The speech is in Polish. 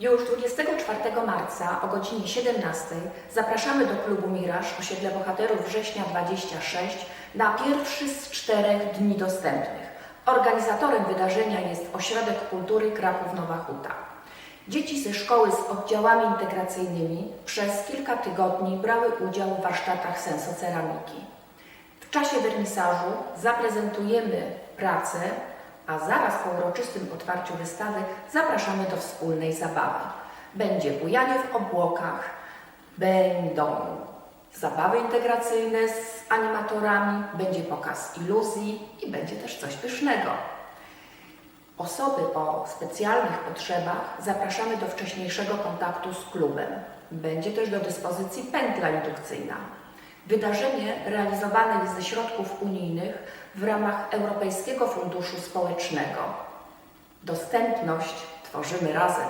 Już 24 marca o godzinie 17 zapraszamy do klubu Miraż osiedle Bohaterów Września 26 na pierwszy z czterech dni dostępnych. Organizatorem wydarzenia jest Ośrodek Kultury Kraków Nowa Huta. Dzieci ze szkoły z oddziałami integracyjnymi przez kilka tygodni brały udział w warsztatach sensoceramiki. W czasie wernisażu zaprezentujemy pracę, a zaraz po uroczystym otwarciu wystawy zapraszamy do wspólnej zabawy. Będzie bujanie w obłokach, będą zabawy integracyjne z animatorami, będzie pokaz iluzji i będzie też coś pysznego. Osoby o specjalnych potrzebach zapraszamy do wcześniejszego kontaktu z klubem. Będzie też do dyspozycji pętla indukcyjna. Wydarzenie realizowane jest ze środków unijnych w ramach Europejskiego Funduszu Społecznego. Dostępność tworzymy razem.